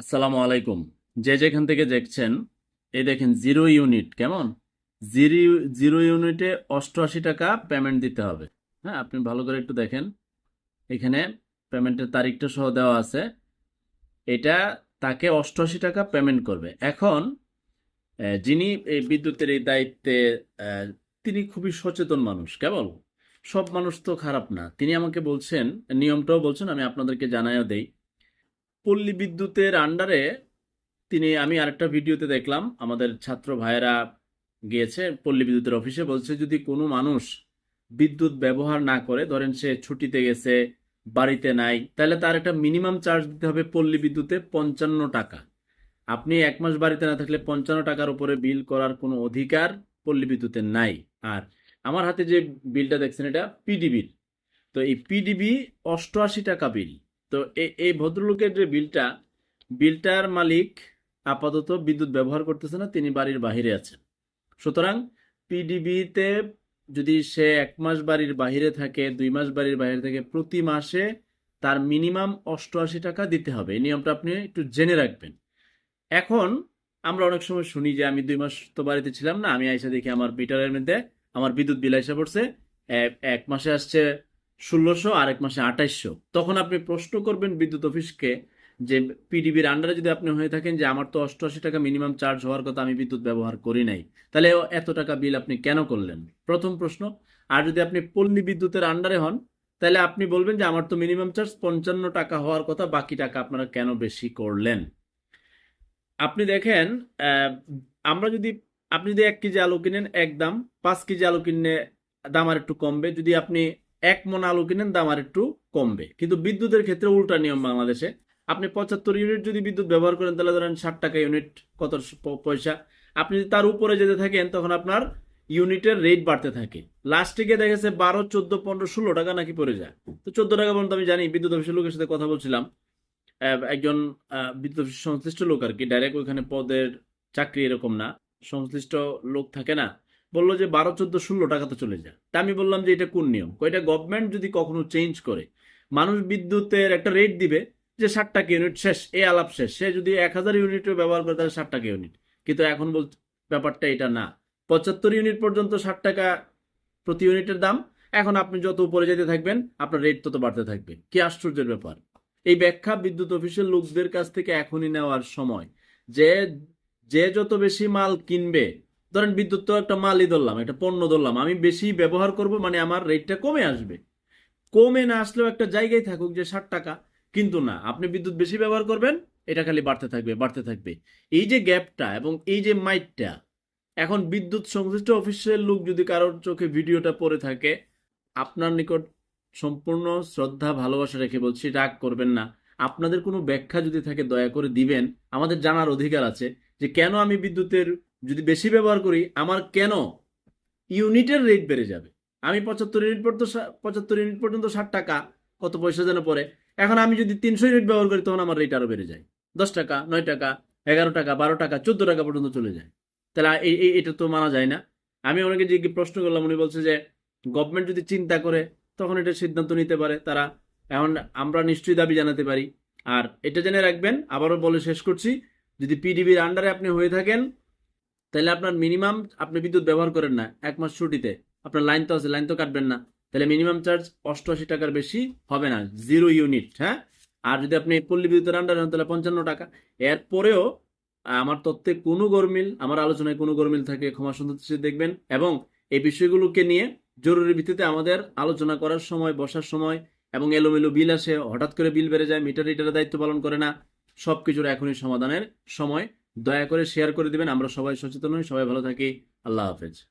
আসসালামু আলাইকুম। যে যেখান থেকে দেখছেন, এই দেখেন জিরো ইউনিট, কেমন? জিরো জিরো ইউনিটে অষ্টআশি টাকা পেমেন্ট দিতে হবে। হ্যাঁ আপনি ভালো করে একটু দেখেন। এখানে পেমেন্টের তারিখটা সহ দেওয়া আছে। এটা তাকে অষ্টআশি টাকা পেমেন্ট করবে। এখন যিনি এই বিদ্যুতের এই দায়িত্বে তিনি খুবই সচেতন মানুষ, কেবল? সব মানুষ তো খারাপ না। তিনি আমাকে বলছেন, নিয়মটাও বলছেন, আমি আপনাদেরকে জানাইও দেই। পল্লী বিদ্যুতের আন্ডারে তিনি, আমি আরেকটা ভিডিওতে দেখলাম, আমাদের ছাত্র ভাইয়েরা গিয়েছে পল্লী বিদ্যুতের অফিসে বলছে যদি কোনো মানুষ বিদ্যুৎ ব্যবহার না করে, ধরেন সে ছুটিতে গেছে, বাড়িতে নাই, তাহলে তার একটা মিনিমাম চার্জ দিতে হবে পল্লী বিদ্যুতে পঞ্চান্ন টাকা। আপনি এক মাস বাড়িতে না থাকলে পঞ্চান্ন টাকার উপরে বিল করার কোনো অধিকার পল্লী বিদ্যুতের নাই। আর আমার হাতে যে বিলটা দেখছেন, এটা পিডিবির তো এই পিডিবি অষ্টআশি টাকা বিল তো এই ভদ্রলোকের যে বিলটা, বিলটার মালিক আপাতত বিদ্যুৎ ব্যবহার করতেছে না, তিনি বাড়ির বাহিরে আছেন। সুতরাং পিডিবিতে যদি সে এক মাস বাড়ির বাহিরে থাকে, দুই মাস বাড়ির বাইরে থাকে, প্রতি মাসে তার মিনিমাম অষ্টআশি টাকা দিতে হবে। এই নিয়মটা আপনি একটু জেনে রাখবেন। এখন আমরা অনেক সময় শুনি যে আমি দুই মাস তো বাড়িতে ছিলাম না, আমি আইসা দেখি আমার মিটারের মধ্যে আমার বিদ্যুৎ বিল এসে পড়ছে এক মাসে আসছে ষোলোশো আর এক মাসে আঠাইশশো। তখন আপনি প্রশ্ন করবেন বিদ্যুৎ অফিসকে যে পিডিবির আন্ডারে যদি আপনি হয়ে থাকেন যে আমার তো অষ্টআশি টাকা মিনিমাম চার্জ হওয়ার কথা আমি বিদ্যুৎ ব্যবহার করি নাই, তাহলে এত টাকা বিল আপনি কেন করলেন? প্রথম প্রশ্ন। আর যদি আপনি পল্লী বিদ্যুতের আন্ডারে হন, তাহলে আপনি বলবেন যে আমার তো মিনিমাম চার্জ পঞ্চান্ন টাকা হওয়ার কথা, বাকি টাকা আপনারা কেন বেশি করলেন? আপনি দেখেন আমরা যদি, আপনি যদি এক কেজি আলু কিনেন, এক দাম, পাঁচ কেজি আলু কিনলে দাম আর একটু কমবে। যদি আপনি এক মন আলু কিনেন, দাম আর একটু কমবে। কিন্তু বিদ্যুতের ক্ষেত্রে উল্টা নিয়ম বাংলাদেশে। আপনি পঁচাত্তর ইউনিট যদি বিদ্যুৎ ব্যবহার করেন, তাহলে ধরেন ষাট টাকা ইউনিট কত পয়সা। আপনি যদি তার উপরে যেতে থাকেন, তখন আপনার ইউনিটের রেট বাড়তে থাকে। লাস্টে গিয়ে দেখা যাচ্ছে বারো, চোদ্দ, পনেরো, ষোলো টাকা নাকি পড়ে যায়। তো চোদ্দ টাকা পর্যন্ত আমি জানি, বিদ্যুৎ অফিসের লোকের সাথে কথা বলছিলাম। একজন বিদ্যুৎ সংশ্লিষ্ট লোক আর কি। ডাইরেক্ট ওইখানে পদের চাকরি এরকম না। সংশ্লিষ্ট লোক থাকে না। বলল যে বারো, চোদ্দ, ষোলো টাকা তো চলে যায় তা আমি বললাম যে এটা কোন নিয়ম? এটা গভর্নমেন্ট যদি কখনো চেঞ্জ করে, মানুষ বিদ্যুতের একটা রেট দিবে যে ষাট টাকা ইউনিট শেষ, এ আলাপ শেষ। সে যদি এক হাজার ইউনিটও ব্যবহার করে তাহলে ষাট টাকা ইউনিট কিন্তু এখন বল ব্যাপারটা এটা না। পঁচাত্তর ইউনিট পর্যন্ত ষাট টাকা প্রতি ইউনিটের দাম। এখন আপনি যত উপরে যেতে থাকবেন, আপনার রেট তত বাড়তে থাকবে। কি আশ্চর্যের ব্যাপার। এই ব্যাখ্যা বিদ্যুৎ অফিসের লোকদের কাছ থেকে এখনই নেওয়ার সময়। যে যে যত বেশি মাল কিনবে ধরেন বিদ্যুৎ তো একটা মালই ধরলাম, একটা পণ্য ধরলাম, আমি বেশি ব্যবহার করব মানে আমার রেটটা কমে আসবে। কমে না আসলেও একটা জায়গায় থাকুক যে ষাট টাকা, কিন্তু না, আপনি বিদ্যুৎ বেশি ব্যবহার করবেন, এটা খালি বাড়তে থাকবে বাড়তে থাকবে। এই যে গ্যাপটা এবং এই যে মাইটটা এখন বিদ্যুৎ সংশ্লিষ্ট অফিসের লোক যদি কারোর চোখে ভিডিওটা পড়ে থাকে, আপনার নিকট সম্পূর্ণ শ্রদ্ধা, ভালোবাসা রেখে বলছি, রাগ করবেন না। আপনাদের কোনো ব্যাখ্যা যদি থাকে, দয়া করে দিবেন। আমাদের জানার অধিকার আছে যে কেন আমি বিদ্যুতের যদি বেশি ব্যবহার করি, আমার কেন ইউনিটের রেট বেড়ে যাবে? আমি পঁচাত্তর ইউনিট পর্যন্ত পঁচাত্তর ইউনিট পর্যন্ত ষাট টাকা, কত পয়সা যেন পরে এখন আমি যদি তিনশো ইউনিট ব্যবহার করি, তখন আমার রেট আরও বেড়ে যায়। দশ টাকা, নয় টাকা, এগারো টাকা, বারো টাকা, চোদ্দ টাকা পর্যন্ত চলে যায়। তাহলে এই এটা তো মানা যায় না। আমি অনেকে যে প্রশ্ন করলাম, উনি বলছে যে গভর্নমেন্ট যদি চিন্তা করে, তখন এটা সিদ্ধান্ত নিতে পারে তারা। এখন আমরা নিশ্চয়ই দাবি জানাতে পারি। আর এটা জেনে রাখবেন, আবারও বলে শেষ করছি, যদি পিডিবির আন্ডারে আপনি হয়ে থাকেন তাহলে আপনার মিনিমাম আপনি বিদ্যুৎ ব্যবহার করেন না, এক মাস ছুটিতে। আপনার লাইন তো আছে লাইন তো কাটবেন না। তাহলে মিনিমাম চার্জ অষ্টআশি টাকার বেশি হবে না জিরো ইউনিট হ্যাঁ? আর যদি আপনি পল্লী বিদ্যুতের আন্ডারে হন তাহলে পঞ্চান্ন টাকা। এরপরেও আমার তত্ত্বে কোনো গরমিল, আমার আলোচনায় কোনো গরমিল থাকে, ক্ষমা সুন্দর দেখবেন। এবং এই বিষয়গুলোকে নিয়ে জরুরি ভিত্তিতে আমাদের আলোচনা করার সময়, বসার সময় এবং এলোমেলো বিল আসে, হঠাৎ করে বিল বেড়ে যায় মিটার রিটারের দায়িত্ব পালন করে না সব কিছুর এখনই সমাধানের সময় দয়া করে শেয়ার করে দিবেন আমরা সবাই সচেতন হই সবাই ভালো থাকি আল্লাহ হাফেজ।